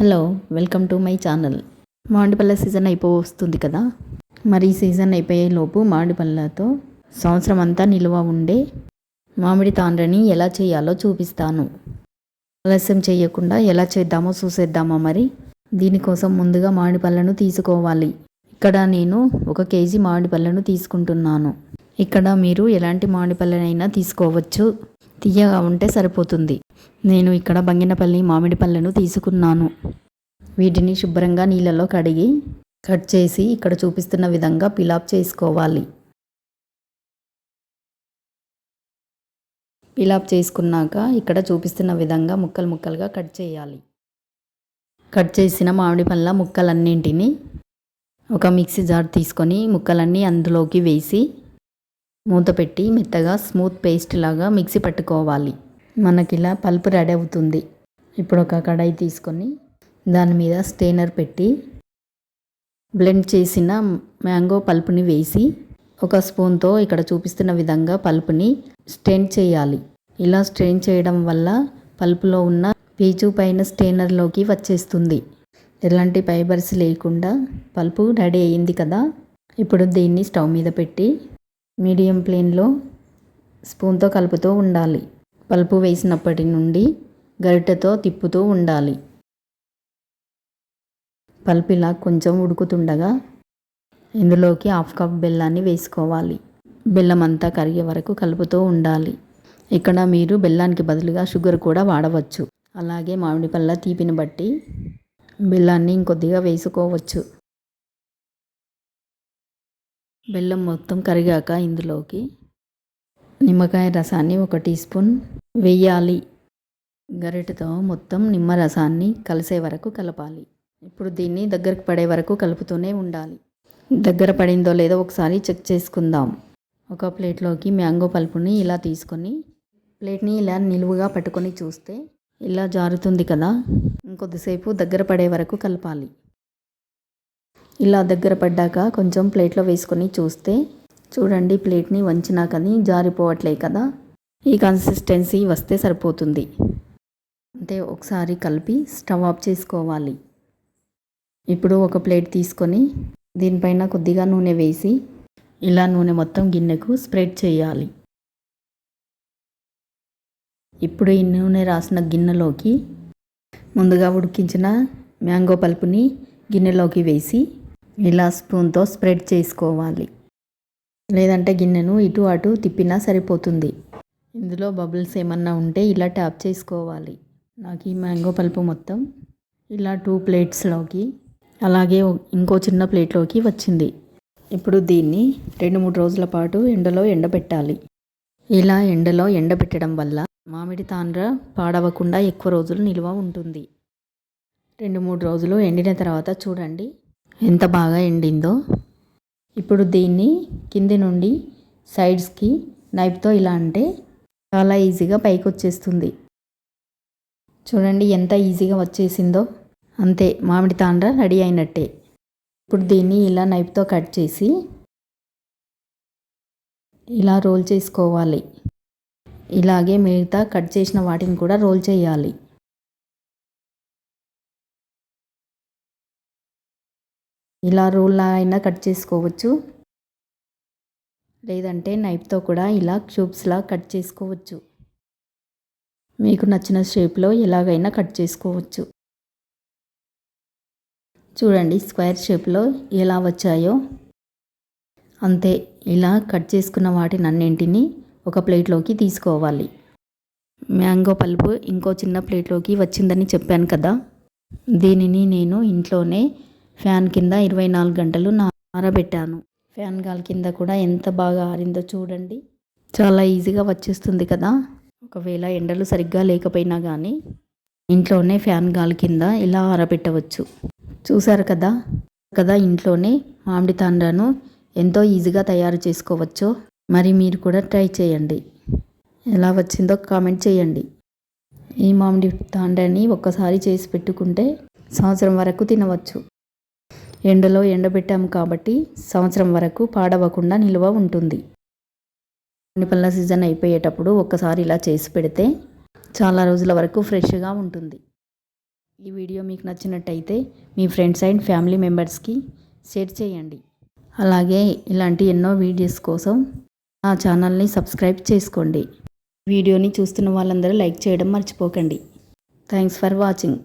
Hello welcome to my channel. మామిడిపల్ల season అయిపో వస్తుంది కదా? మరి సీజన్ అయిపోయే లోపు మామిడిపల్లతో సంవత్సరం అంతా నిల్వ ఉండే మామిడి తాండ్రని ఎలా చేయాలో చూపిస్తాను. ఆలస్యం చేయకుండా ఎలా చేద్దామో చూసేద్దామా మరి? దీనికోసం ముందుగా మామిడి పళ్ళను తీసుకోవాలి. ఇక్కడ నేను ఒక కేజీ మామిడి పళ్ళను తీసుకుంటున్నాను. ఇక్కడ మీరు ఎలాంటి మామిడి పళ్ళనైనా తీసుకోవచ్చు. తీయగా ఉంటే సరిపోతుంది. నేను ఇక్కడ బంగినపల్లి మామిడి పళ్ళను తీసుకున్నాను. వీటిని శుభ్రంగా నీళ్ళలో కడిగి కట్ చేసి ఇక్కడ చూపిస్తున్న విధంగా పిలాప్ చేసుకోవాలి. పిలాప్ చేసుకున్నాక ఇక్కడ చూపిస్తున్న విధంగా ముక్కలు ముక్కలుగా కట్ చేయాలి. కట్ చేసిన మామిడి పళ్ళ ముక్కలన్నింటినీ ఒక మిక్సీ జార్ తీసుకొని ముక్కలన్నీ అందులోకి వేసి మూత పెట్టి మెత్తగా స్మూత్ పేస్ట్ లాగా మిక్సీ పట్టుకోవాలి. మనకి ఇలా పల్పు రెడీ అవుతుంది. ఇప్పుడు ఒక కడాయి తీసుకొని దాని మీద స్టెయినర్ పెట్టి బ్లెండ్ చేసిన మ్యాంగో పల్పుని వేసి ఒక స్పూన్తో ఇక్కడ చూపిస్తున్న విధంగా పల్పుని స్టెయిన్ చేయాలి. ఇలా స్టెయిన్ చేయడం వల్ల పల్పులో ఉన్న పీచు పైన స్టెయినర్లోకి వచ్చేస్తుంది. ఎలాంటి ఫైబర్స్ లేకుండా పల్పు రెడీ అయ్యింది కదా? ఇప్పుడు దీన్ని స్టవ్ మీద పెట్టి మీడియం ఫ్లేమ్లో స్పూన్తో కలుపుతూ ఉండాలి. పలుపు వేసినప్పటి నుండి గరిటెతో తిప్పుతూ ఉండాలి. పల్పు ఇలా కొంచెం ఉడుకుతుండగా ఇందులోకి హాఫ్ కప్ బెల్లాన్ని వేసుకోవాలి. బెల్లం అంతా కరిగే వరకు కలుపుతూ ఉండాలి. ఇక్కడ మీరు బెల్లానికి బదులుగా షుగర్ కూడా వాడవచ్చు. అలాగే మామిడి పళ్ళ తీపిని బట్టి బెల్లాన్ని ఇంకొద్దిగా వేసుకోవచ్చు. బెల్లం మొత్తం కరిగాక ఇందులోకి నిమ్మకాయ రసాన్ని ఒక టీ స్పూన్ వేయాలి. గరిటతో మొత్తం నిమ్మ రసాన్ని కలిసే వరకు కలపాలి. ఇప్పుడు దీన్ని దగ్గరకు పడే వరకు కలుపుతూనే ఉండాలి. దగ్గర పడిందో లేదో ఒకసారి చెక్ చేసుకుందాం. ఒక ప్లేట్లోకి మ్యాంగో పల్పుని ఇలా తీసుకొని ప్లేట్ని ఇలా నిలువుగా పట్టుకొని చూస్తే ఇలా జారుతుంది కదా? ఇంకొద్దిసేపు దగ్గర పడే వరకు కలపాలి. ఇలా దగ్గర పడ్డాక కొంచెం ప్లేట్లో వేసుకొని చూస్తే చూడండి ప్లేట్ని వంచినా కానీ జారిపోవట్లే కదా. ఈ కన్సిస్టెన్సీ వస్తే సరిపోతుంది. అంటే ఒకసారి కలిపి స్టవ్ ఆఫ్ చేసుకోవాలి. ఇప్పుడు ఒక ప్లేట్ తీసుకొని దీనిపైన కొద్దిగా నూనె వేసి ఇలా నూనె మొత్తం గిన్నెకు స్ప్రెడ్ చేయాలి. ఇప్పుడు ఈ నూనె రాసిన గిన్నెలోకి ముందుగా ఉడికించిన మ్యాంగో పల్పుని గిన్నెలోకి వేసి ఇలా స్పూన్తో స్ప్రెడ్ చేసుకోవాలి. లేదంటే గిన్నెను ఇటు అటు తిప్పినా సరిపోతుంది. ఇందులో బబుల్స్ ఏమన్నా ఉంటే ఇలా ట్యాప్ చేసుకోవాలి. నాకు ఈ మ్యాంగో పల్పు మొత్తం ఇలా టూ ప్లేట్స్లోకి అలాగే ఇంకో చిన్న ప్లేట్లోకి వచ్చింది. ఇప్పుడు దీన్ని రెండు మూడు రోజుల పాటు ఎండలో ఎండబెట్టాలి. ఇలా ఎండలో ఎండబెట్టడం వల్ల మామిడి తాండ్ర పాడవకుండా ఎక్కువ రోజులు నిల్వ ఉంటుంది. రెండు మూడు రోజులు ఎండిన తర్వాత చూడండి ఎంత బాగా ఎండిందో. ఇప్పుడు దీన్ని కింది నుండి సైడ్స్కి నైఫ్తో ఇలా అంటే చాలా ఈజీగా పైకి వచ్చేస్తుంది చూడండి ఎంత ఈజీగా వచ్చేసిందో. అంతే మామిడి తాండ్ర రెడీ అయినట్టే. ఇప్పుడు దీన్ని ఇలా నైఫ్తో కట్ చేసి ఇలా రోల్ చేసుకోవాలి. ఇలాగే మిగతా కట్ చేసిన వాటిని కూడా రోల్ చేయాలి. ఇలా రూల్లా అయినా కట్ చేసుకోవచ్చు. లేదంటే నైఫ్తో కూడా ఇలా క్యూబ్స్లా కట్ చేసుకోవచ్చు. మీకు నచ్చిన షేప్లో ఎలాగైనా కట్ చేసుకోవచ్చు. చూడండి స్క్వేర్ షేప్లో ఎలా వచ్చాయో. అంతే ఇలా కట్ చేసుకున్న వాటిని అన్నింటినీ ఒక ప్లేట్లోకి తీసుకోవాలి. మ్యాంగో పల్పు ఇంకో చిన్న ప్లేట్లోకి వచ్చిందని చెప్పాను కదా. దీనిని నేను ఇంట్లోనే ఫ్యాన్ కింద ఇరవై నాలుగు గంటలు ఆరబెట్టాను ఫ్యాన్ గాలి కింద కూడా ఎంత బాగా ఆరిందో చూడండి. చాలా ఈజీగా వచ్చేస్తుంది కదా. ఒకవేళ ఎండలు సరిగ్గా లేకపోయినా కానీ ఇంట్లోనే ఫ్యాన్ గాలి కింద ఇలా ఆరబెట్టవచ్చు. చూసారు కదా? కదా ఇంట్లోనే మామిడి తాండ్రను ఎంతో ఈజీగా తయారు చేసుకోవచ్చో? మరి మీరు కూడా ట్రై చేయండి. ఎలా వచ్చిందో కామెంట్ చేయండి. ఈ మామిడి తాండ్రని ఒక్కసారి చేసి పెట్టుకుంటే సంవత్సరం వరకు తినవచ్చు. ఎండలో ఎండబెట్టాము కాబట్టి సంవత్సరం వరకు పాడవకుండా నిల్వ ఉంటుంది. పళ్ళ సీజన్ అయిపోయేటప్పుడు ఒక్కసారి ఇలా చేసి పెడితే చాలా రోజుల వరకు ఫ్రెష్గా ఉంటుంది. ఈ వీడియో మీకు నచ్చినట్టయితే మీ ఫ్రెండ్స్ అండ్ ఫ్యామిలీ మెంబర్స్కి షేర్ చేయండి. అలాగే ఇలాంటి ఎన్నో వీడియోస్ కోసం నా ఛానల్ని సబ్స్క్రైబ్ చేసుకోండి. వీడియోని చూస్తున్న వాళ్ళందరూ లైక్ చేయడం మర్చిపోకండి. Thanks for watching.